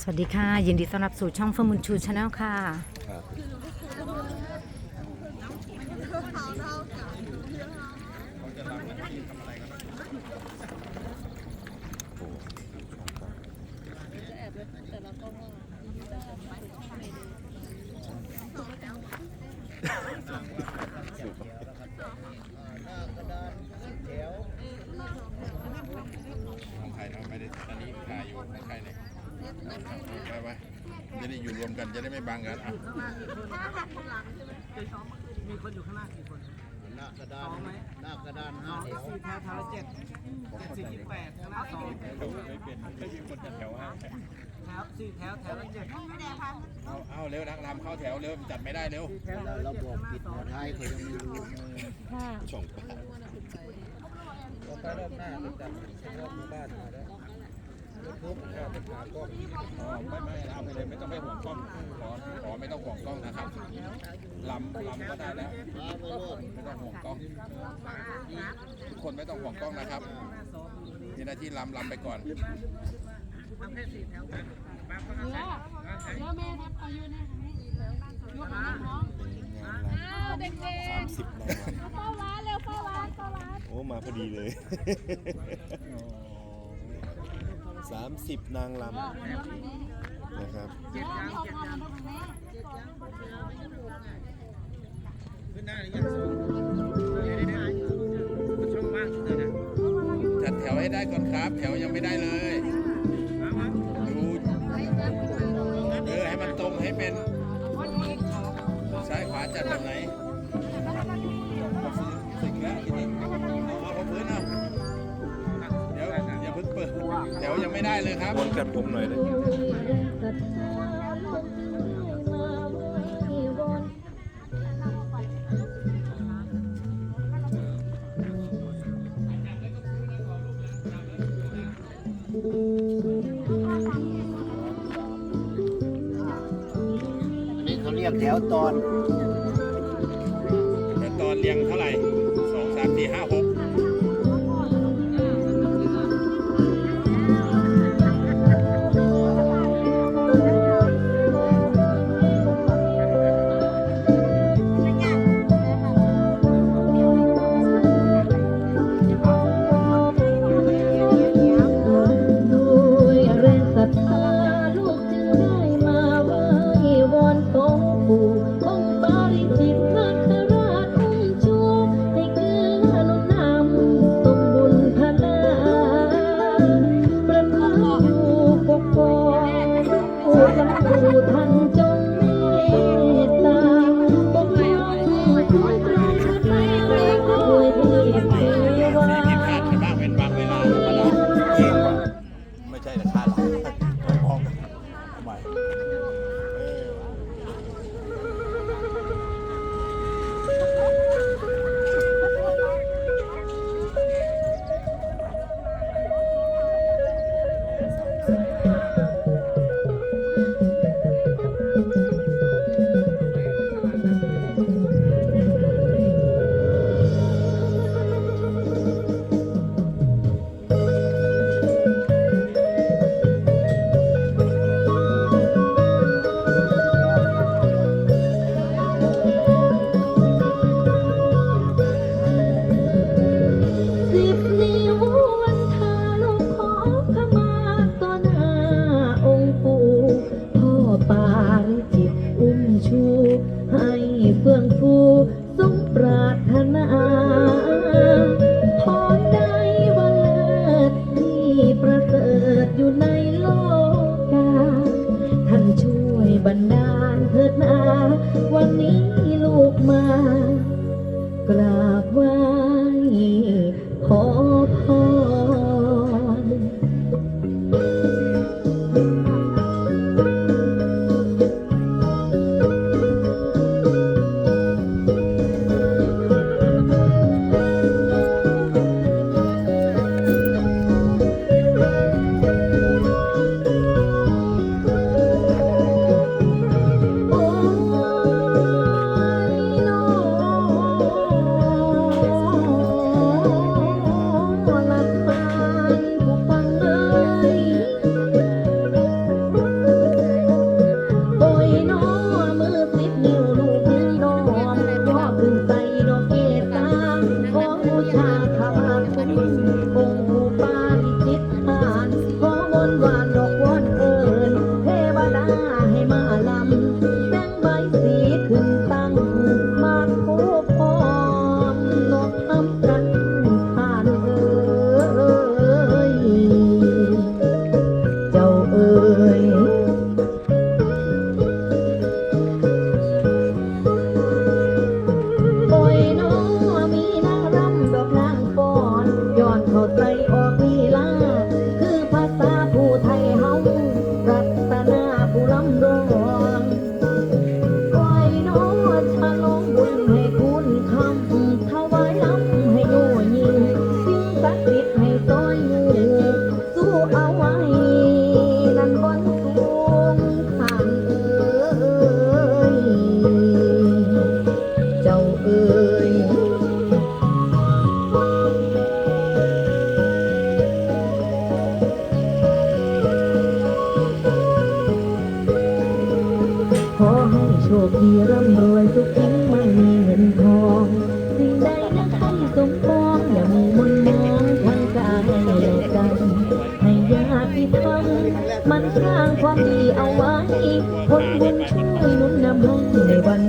สวัสดีค่ะ ยินดีต้อนรับสู่ช่องเฟอร์มุนชูชาแนลค่ะ ของใครเอาไม่ได้อันนี้ถ่ายอยู่ของใครเนี่ยไปไป จะได้อยู่รวมกันจะได้ไม่บังกันอะมีคนอยู่ข้างหน้ากี่คน หน้ากระดานหน้ากระดานห้าแถวสี่แถวแถวละเจ็ดเจ็ดสี่ยี่สิบแปดข้างหน้าสองไม่เป็นไม่มีคนจัดแถวให้แถวสี่แถวแถวละเจ็ดเอาเอาเร็วนางรำเข้าแถวเร็วจัดไม่ได้เร็วแถวแล้วเราบอกปิดหัวท้ายเขายังไม่รู้ส่งไปไปรอบหน้าจะจัดรอบหมู่บ้านมาแล้ว ยูทูบก็จะขากล้องอ๋อไม่ไม่เอาไปเลยไม่ต้องไปห่วงกล้องขอขอไม่ต้องห่วงกล้องนะครับลำลำก็ได้แล้วมาไปโลดไม่ต้องห่วงกล้อง ทุกคนไม่ต้องห่วงกล้องนะครับมีหน้าที่ลำลำไปก่อนทำแค่สี่แถวบางคนแล้วแม่ทับอายุนะยกมาน้องเด็กสามสิบนางรๆเฝ้าร้านเร็วเฝ้าร้านเฝ้าร้านโอ้มาพอดีเลย สามสิบนางลำนะครับเจ็ดยางเจ็ดยางขึ้นหน้าหรือยังสูงเดี๋ยวได้ได้ช่องว่างสุดเลยนะำจัดแถวให้ได้ก่อนครับ แถวยังไม่ได้เลย ไม่ได้เลยครับวนกันผมหน่อยเลยอันนี้เขาเรียกแถวตอนแล้วตอนเรียงเท่าไหร่สองสามสี่ห้าหก ให้เฟื่องฟูสมปรารถนาพรได้วันเลิศที่ประเสริฐอยู่ในโลกาท่านช่วยบันดาลเถิดนา วันนี้ลูกมากราบไหว้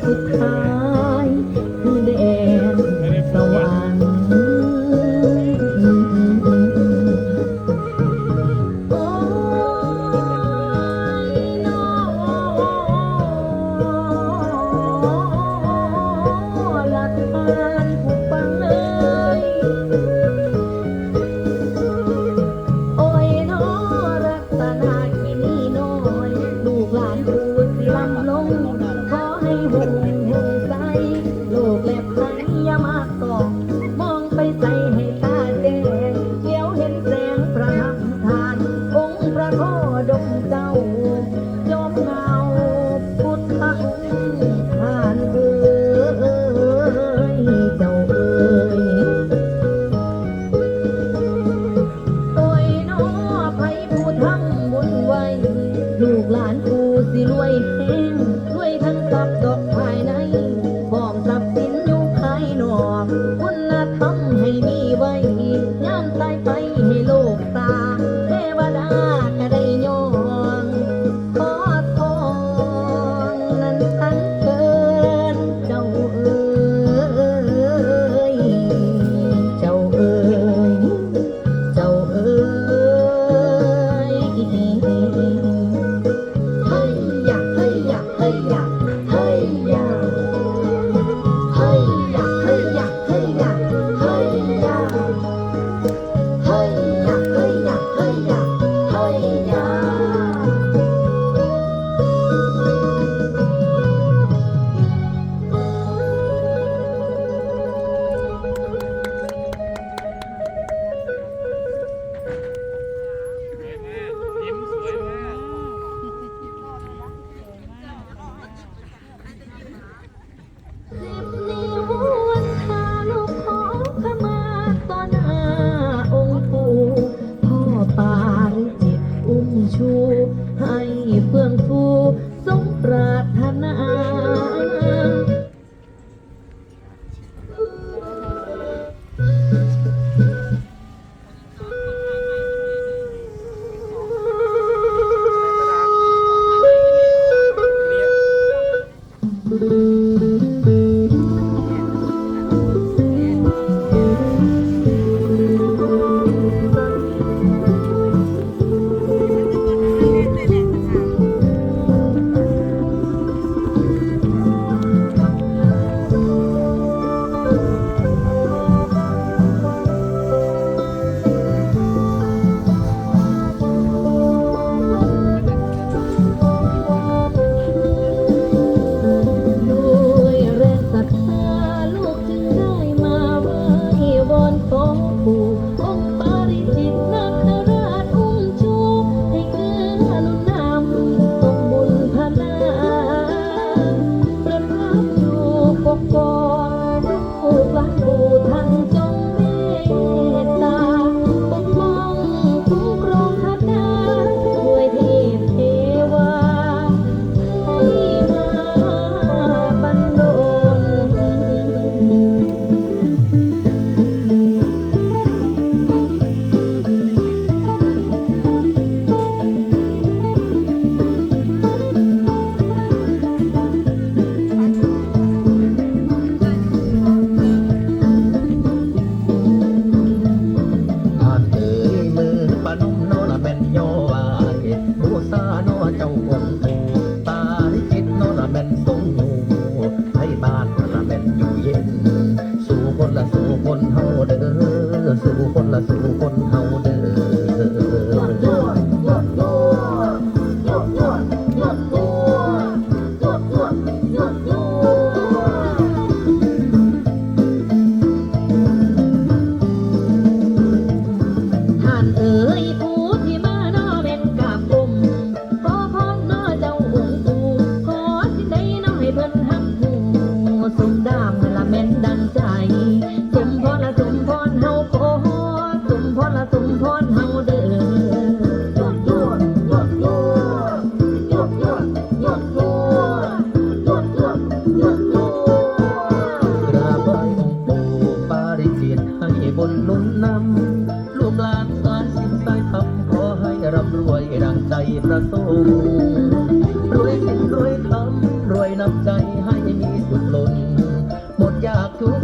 good.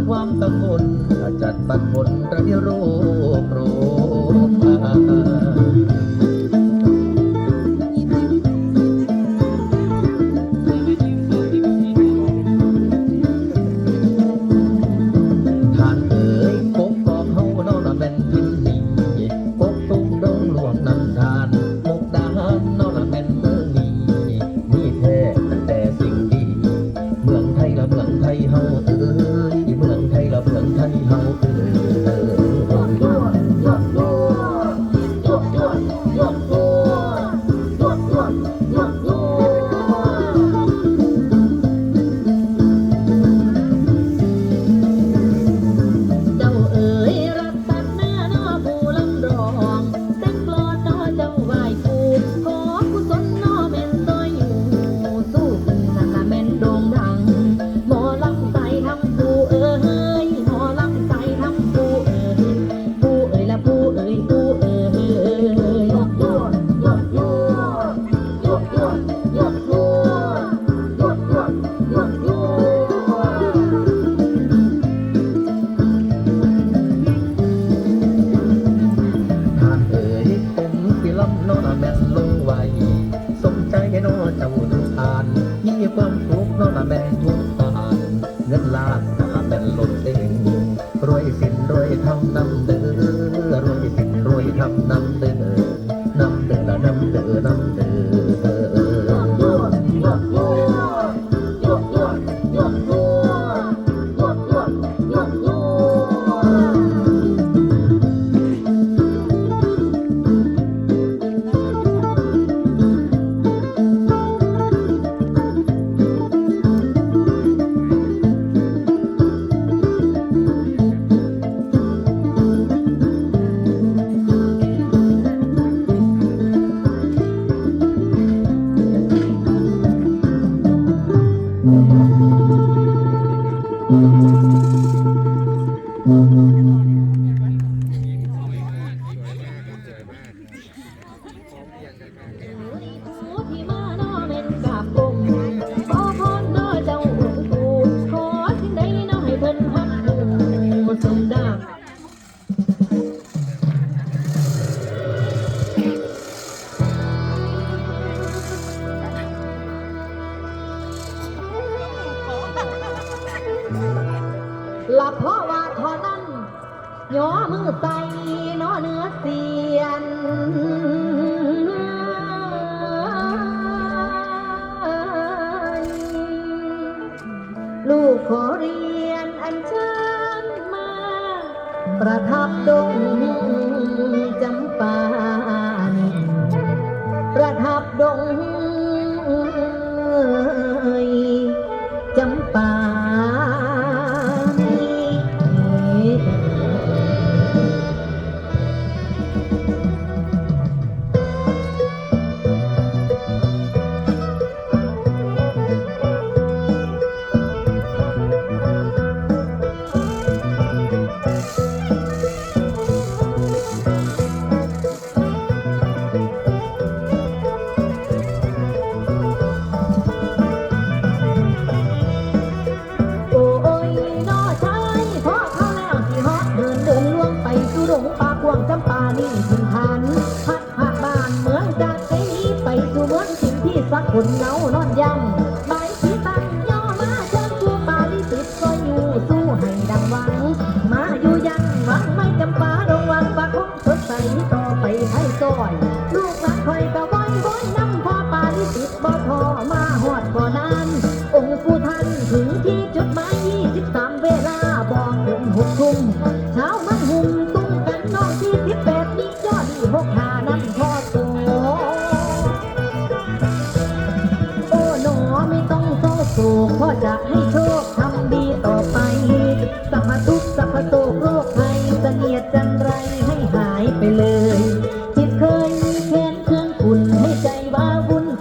ความตะงวลจัดตะกบนระเบียโรโปรมา ลูกขอเรียนอันเชิญมา ประทับดง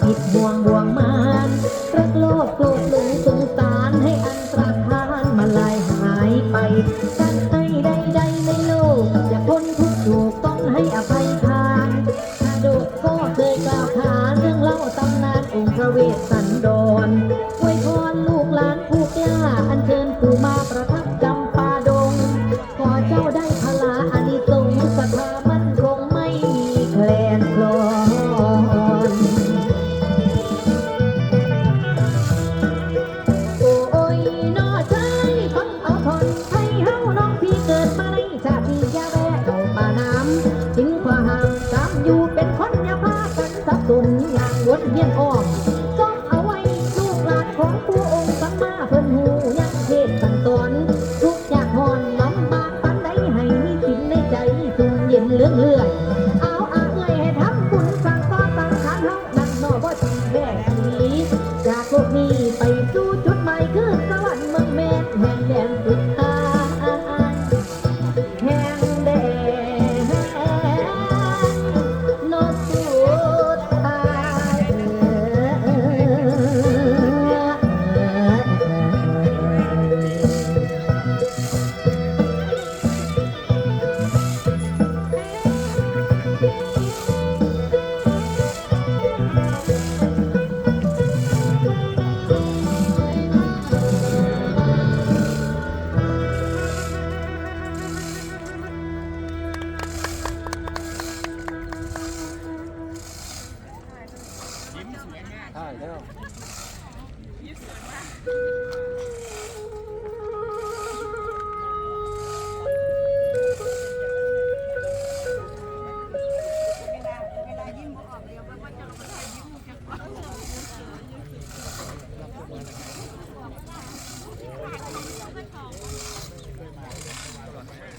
Itu. ใช่แล้ว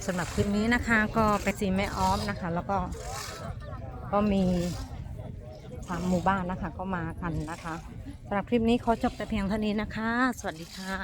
สำหรับคลิปนี้นะคะก็ไปซีแม่ออฟนะคะ แล้วก็ก็มี หมู่บ้านนะคะ ก็มากันนะคะสำหรับคลิปนี้ขอจบแต่เพียงเท่านี้นะคะ สวัสดีค่ะ